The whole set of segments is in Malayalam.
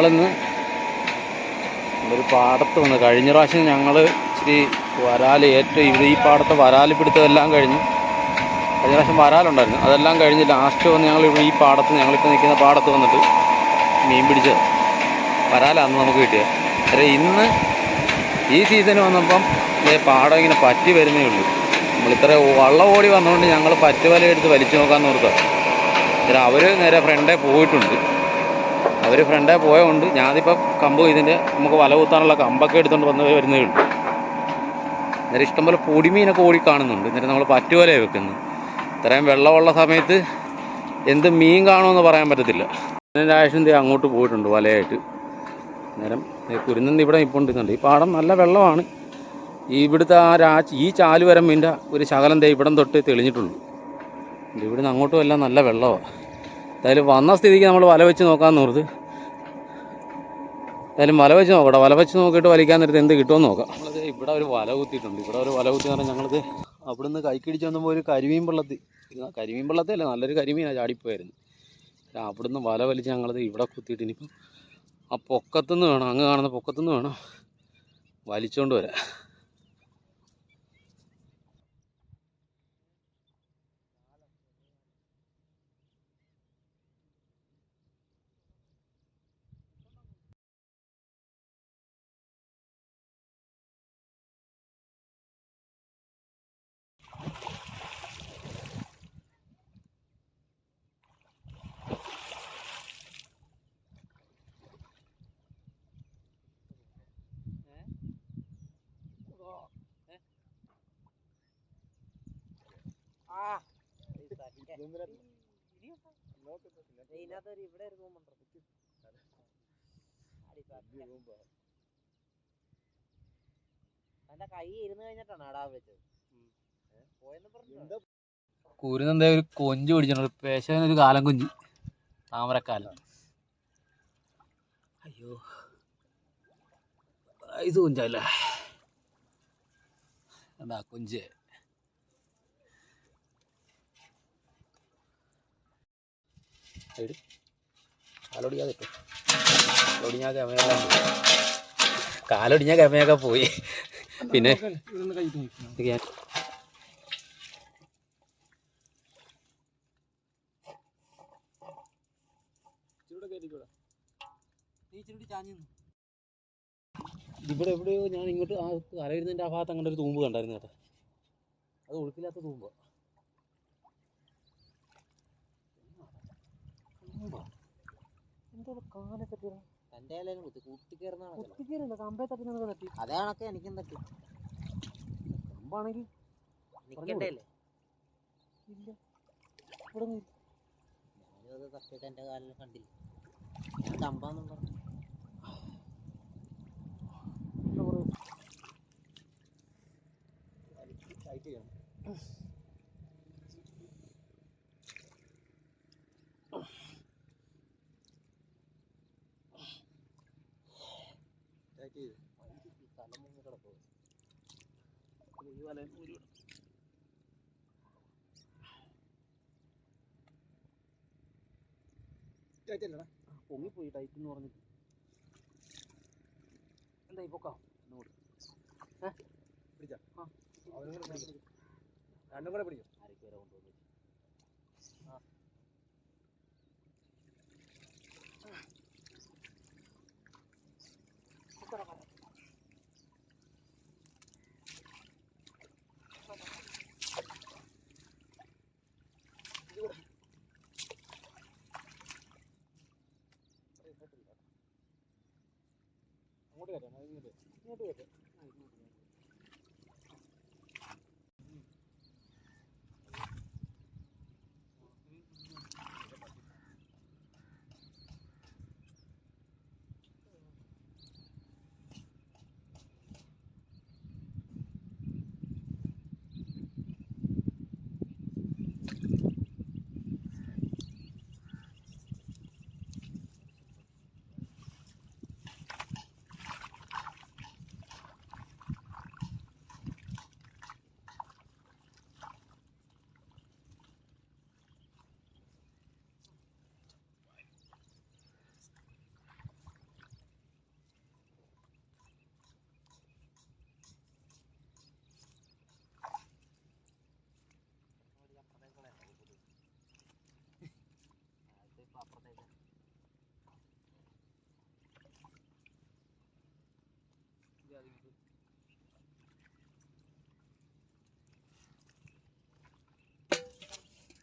നമ്മളിന്ന് ഒരു പാടത്ത് വന്ന് കഴിഞ്ഞ പ്രാവശ്യം ഞങ്ങൾ ഇച്ചിരി വരാൽ ഏറ്റവും ഇത് ഈ പാടത്തെ വരാൽ പിടുത്തതെല്ലാം കഴിഞ്ഞ്. കഴിഞ്ഞ പ്രാവശ്യം വരാലുണ്ടായിരുന്നു. അതെല്ലാം കഴിഞ്ഞ് ലാസ്റ്റ് വന്ന് ഞങ്ങൾ ഇവിടെ ഈ പാടത്ത് ഞങ്ങളിപ്പോൾ നിൽക്കുന്ന പാടത്ത് വന്നിട്ട് മീൻ പിടിച്ചത് വരാലാന്ന് നമുക്ക് കിട്ടിയത് അരെ ഇന്ന് ഈ സീസൺ വന്നപ്പം ഈ പാടം ഇങ്ങനെ പറ്റി വരുന്നേ ഉള്ളൂ. നമ്മളിത്ര വള്ളം ഓടി വന്നുകൊണ്ട് ഞങ്ങൾ പറ്റുവല എടുത്ത് വലിച്ചു നോക്കാമെന്ന് ഓർക്കുക അവർ നേരെ ഫ്രണ്ടേ പോയിട്ടുണ്ട്. അവർ ഫ്രണ്ടേ പോയതുകൊണ്ട് ഞാനിപ്പോൾ കമ്പ് ഇതിന്റെ നമുക്ക് വല കുത്താനുള്ള കമ്പൊക്കെ എടുത്തുകൊണ്ട് വന്ന് വരുന്നേ ഉള്ളൂ. അന്നേരം ഇഷ്ടംപോലെ പൊടിമീനൊക്കെ ഓടി കാണുന്നുണ്ട്. എന്നിട്ട് നമ്മൾ പറ്റുപോലെ വെക്കുന്നു. ഇത്രയും വെള്ളമുള്ള സമയത്ത് എന്ത് മീൻ കാണുമെന്ന് പറയാൻ പറ്റത്തില്ല. അതിന്റെ ആവശ്യം അങ്ങോട്ട് പോയിട്ടുണ്ട് വലയായിട്ട്. അന്നേരം കുരുന്നന്തി ഇവിടെ ഇപ്പോൾ ഉണ്ടെന്നുണ്ട് ഈ പാടം നല്ല വെള്ളമാണ്. ഇവിടുത്തെ ആ രാ ഈ ചാലുവരമ്പിന്റെ ഒരു ശകലം ദേ ഇവിടം തൊട്ട് തെളിഞ്ഞിട്ടുള്ളൂ ഇവിടുന്ന് അങ്ങോട്ടും എല്ലാം നല്ല വെള്ളമാണ് എന്തായാലും വന്ന സ്ഥിതിക്ക് നമ്മൾ വല വെച്ച് നോക്കാമെന്ന് ഓർത്ത്. എന്തായാലും വല വെച്ച് നോക്കട്ടെ. വല വെച്ച് നോക്കിയിട്ട് വലിക്കാൻ നേരത്ത് എന്ത് കിട്ടുമെന്ന് നോക്കാം. നമ്മളത് ഇവിടെ ഒരു വല കുത്തിയിട്ടുണ്ട്. ഇവിടെ ഒരു വല കുത്തി പറഞ്ഞാൽ ഞങ്ങളിത് അവിടുന്ന് കൈക്കിടിച്ച് വന്നപ്പോൾ ഒരു കരിമീൻ പള്ളത്തി. കരിമീൻ വെള്ളത്തിൽ അല്ല നല്ലൊരു കരിമീനാണ് ചാടിപ്പോയായിരുന്നു. അവിടുന്ന് വല വലിച്ച് ഞങ്ങളത് ഇവിടെ കുത്തിയിട്ട് ഇനിയിപ്പം ആ പൊക്കത്തുനിന്ന് വേണം. അങ്ങ് കാണുന്ന പൊക്കത്തുനിന്ന് വേണം വലിച്ചോണ്ട് വരാൻ. ഇതിനകത്തൊരു ഇവിടെ ഒരു റൂമുണ്ട് എന്റെ കൈ ഇരുന്ന് കഴിഞ്ഞിട്ടാണ് അടാ വെച്ചത് പോയെന്ന് പറഞ്ഞു? കുരുന്നെന്താ ഒരു കൊഞ്ച് പിടിച്ചിട്ടുണ്ട്. പേശവന് ഒരു കാലം കുഞ്ഞ് താമരക്കാലം. അയ്യോ. ഇത് കുഞ്ചല്ലേ? എന്താ കുഞ്ച്? എട്. കാലൊടിയാ ഇട്ടോ. കാലൊടിഞ്ഞാൽ പോയി കാലൊടിഞ്ഞാ ഗമയൊക്കെ പോയി. പിന്നെ ഇവിടെ എവിടെയോ ഞാൻ ഇങ്ങോട്ട് ആ കരയിരുന്നതിന്റെ ആ ഭാഗത്ത് അങ്ങനെ ഒരു തൂമ്പ് കണ്ടായിരുന്നു കേട്ടോ. അത് ഒഴുക്കില്ലാത്ത തൂമ്പ എന്തോ കാലെ തട്ടിയ എന്റെ കയ്യിലും കുത്തി കുത്തി കയറുന്നതാണ് കുത്തിക്കേറില്ല കമ്പേ തട്ടി നമുക്ക് തട്ടി അതേ കണക്ക് എനിക്കും തട്ടി. കമ്പാണെങ്കിൽ ഇല്ല ഇവിടെ നിന്ന് ഞാനും അത് തട്ടിയിട്ട് എന്റെ കാലിൽ കണ്ടില്ല. ഞാൻ കമ്പാന്നും പറഞ്ഞു. തല മുങ്ങി കിടക്കും ഈ വലയിൽ ഊരി വിടാം. ആ, പൊങ്ങിപ്പോയി ടൈറ്റ് എന്ന് പറഞ്ഞിട്ട് എന്തായി പൊക്കാം ഒന്നുകൂടി രണ്ടും കൂടെ പിടിക്കും. ആരൊക്കെ വരെ കൊണ്ടുവന്നു അങ്ങോട്ട് ഇങ്ങോട്ട് ഇങ്ങോട്ട് കയറ്റാം ഇങ്ങോട്ട് കയറ്റാം.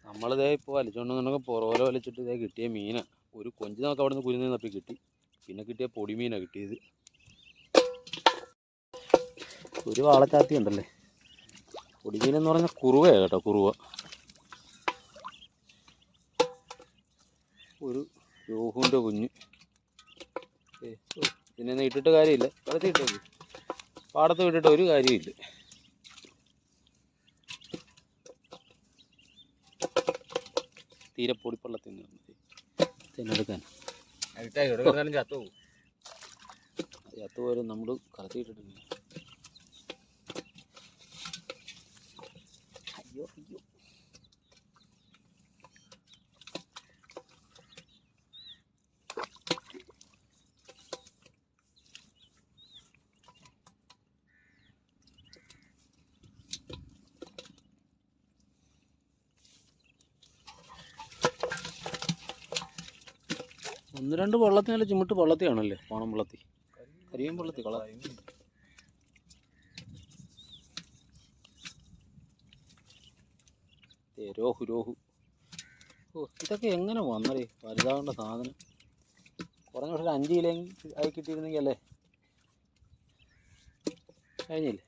നമ്മളിതേ ഇപ്പോൾ വലിച്ചുകൊണ്ട് നിന്നൊക്കെ പുറകോല വലിച്ചിട്ട് ഇതേ കിട്ടിയ മീനാണ് ഒരു കൊഞ്ച് നമുക്ക് അവിടെ നിന്ന് കുരുന്ന് തപ്പി കിട്ടി. പിന്നെ കിട്ടിയ പൊടിമീനാണ് കിട്ടിയത്. ഒരു വാളച്ചാത്തി ഉണ്ടല്ലേ? പൊടിമീൻ എന്ന് പറഞ്ഞാൽ കുറുവയാണ് കേട്ടോ കുറുവ. ഒരു രോഹുവിന്റെ കുഞ്ഞ്. പിന്നെ ഇതിനെ ഇട്ടിട്ട് കാര്യമില്ല. വെള്ളത്തിൽ ഇട്ടു പാടത്ത് വിട്ടിട്ട് ഒരു കാര്യമില്ല തീരെ പൊടിപ്പള്ളത്തിൽ നിന്ന് തിന്നെടുക്കാൻ. ചത്തു പോലും നമ്മൾ കടത്തിയിട്ടിട്ടില്ല അയ്യോ അയ്യോ. ഒന്ന് രണ്ട് വള്ളത്തിനല്ല ചിമിട്ട് വള്ളത്തിയാണല്ലേ? പാണം വള്ളത്തി. കരിയും വള്ളത്തി കള. രോഹു രോഹു. ഓ ഇതൊക്കെ എങ്ങനെ വന്നടേ? വലുതാവേണ്ട സാധനം. കുറഞ്ഞ പക്ഷേ അഞ്ച് കിലോ ആയി കിട്ടിയിരുന്നെങ്കിൽ അല്ലേ? കഴിഞ്ഞില്ലേ?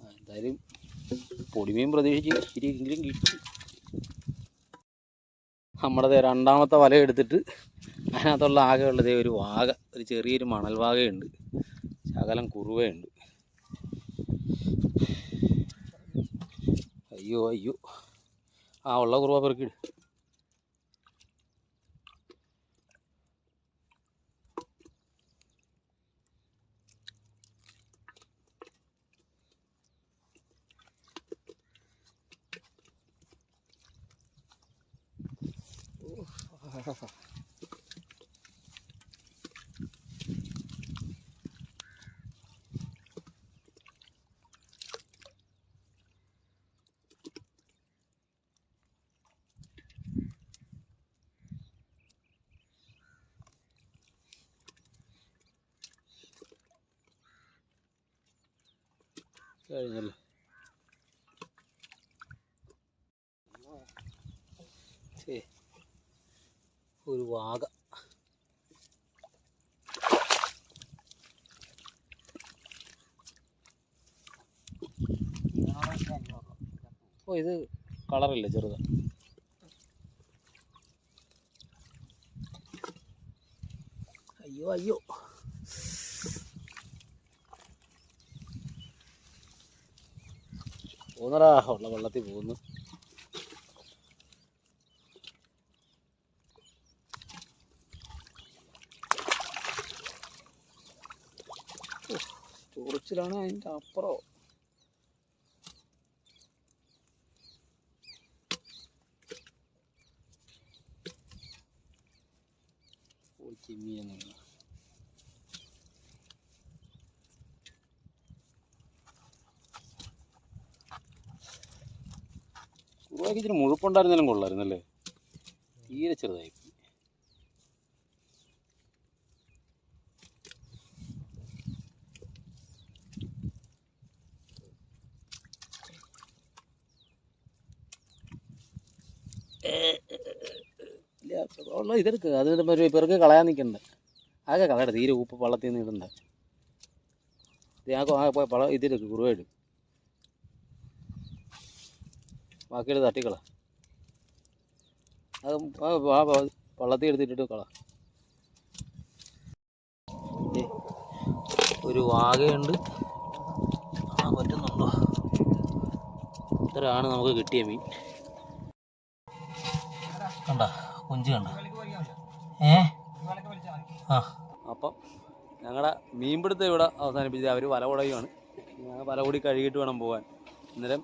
എന്തായാലും പൊടിമീൻ പ്രതീക്ഷിച്ച് ഇരിയെങ്കിലും കിട്ടി. നമ്മുടെ രണ്ടാമത്തെ വല എടുത്തിട്ട് അതിനകത്തുള്ള ആകെ ഉള്ളത് ഒരു വാക ഒരു ചെറിയൊരു മണൽ വാകയുണ്ട് ശകലം കുറുവയുണ്ട്. അയ്യോ അയ്യോ. ആ ഉള്ള കുറുവ പെറുക്കിട് കഴിഞ്ഞല്ലേ വാഗ. ഓ ഇത് കളറില്ല ചെറുത്? അയ്യോ അയ്യോ. പോകുന്നടാ ഉള്ള വെള്ളത്തിൽ പോകുന്നു ചൊറിച്ചിലാണ് അതിന്റെ അപ്പുറം. പോയി ചെമ്മീൻ കുറുവാക്ക് ഇച്ചിരി മുഴുപ്പുണ്ടായിരുന്നാലും കൊള്ളായിരുന്നല്ലേ തീരെ ചെറുതായി. പോയി. ഇല്ല, ഉള്ള ഇതെടുക്കുക അത് ഒരു പെറുക്കെ കളയാൻ നിൽക്കണ്ട ആകെ കളയണ്ട. തീരെ ഉപ്പ് വള്ളത്തിൽ നിന്ന് ഇടണ്ട. ആകെ പോയ പള ഇതിലെടുക്ക് കുറുവായിട്ട് ബാക്കിയുടെ തട്ടിക്കള. അത് ആ വള്ളത്തിൽ എടുത്തിട്ടിട്ട് കള. ഒരു വാഗയുണ്ട്. ആ പറ്റുന്നുണ്ടോ? ഇത്രയാണ് നമുക്ക് കിട്ടിയ മീൻ. കണ്ട? കുഞ്ചു കണ്ട? ഏ? ആ. അപ്പം ഞങ്ങളുടെ മീൻപിടുത്തം ഇവിടെ അവസാനിപ്പിച്ചത് അവർ വല കുടയുമാണ് ഞങ്ങൾ വല കൂടി കഴുകിയിട്ട് വേണം പോകാൻ അന്നേരം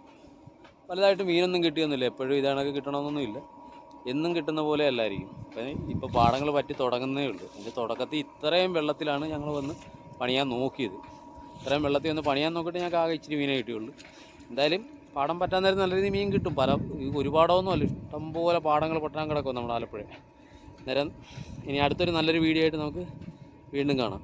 വലുതായിട്ട് മീനൊന്നും കിട്ടിയൊന്നുമില്ല. എപ്പോഴും ഇതാണൊക്കെ കിട്ടണമെന്നൊന്നുമില്ല എന്നും കിട്ടുന്ന പോലെ അല്ലായിരിക്കും. അപ്പം ഇപ്പോൾ പാടങ്ങൾ പറ്റി തുടങ്ങുന്നേ ഉള്ളൂ. അതിന്റെ തുടക്കത്തിൽ ഇത്രയും വെള്ളത്തിലാണ് ഞങ്ങൾ വന്ന് പണിയാൻ നോക്കിയത്. ഇത്രയും വെള്ളത്തിൽ വന്ന് പണിയാൻ നോക്കിയിട്ട് ഞങ്ങൾക്ക് ആകെ ഇച്ചിരി മീനേ കിട്ടിയുള്ളൂ. എന്തായാലും പാടം പറ്റാൻ നേരം നല്ല രീതിയിൽ മീൻ കിട്ടും. പല ഒരുപാടൊന്നും അല്ല ഇഷ്ടംപോലെ പാടങ്ങൾ പൊട്ടാൻ കിടക്കും നമ്മുടെ ആലപ്പുഴ. നേരം ഇനി അടുത്തൊരു നല്ലൊരു വീഡിയോ ആയിട്ട് നമുക്ക് വീണ്ടും കാണാം.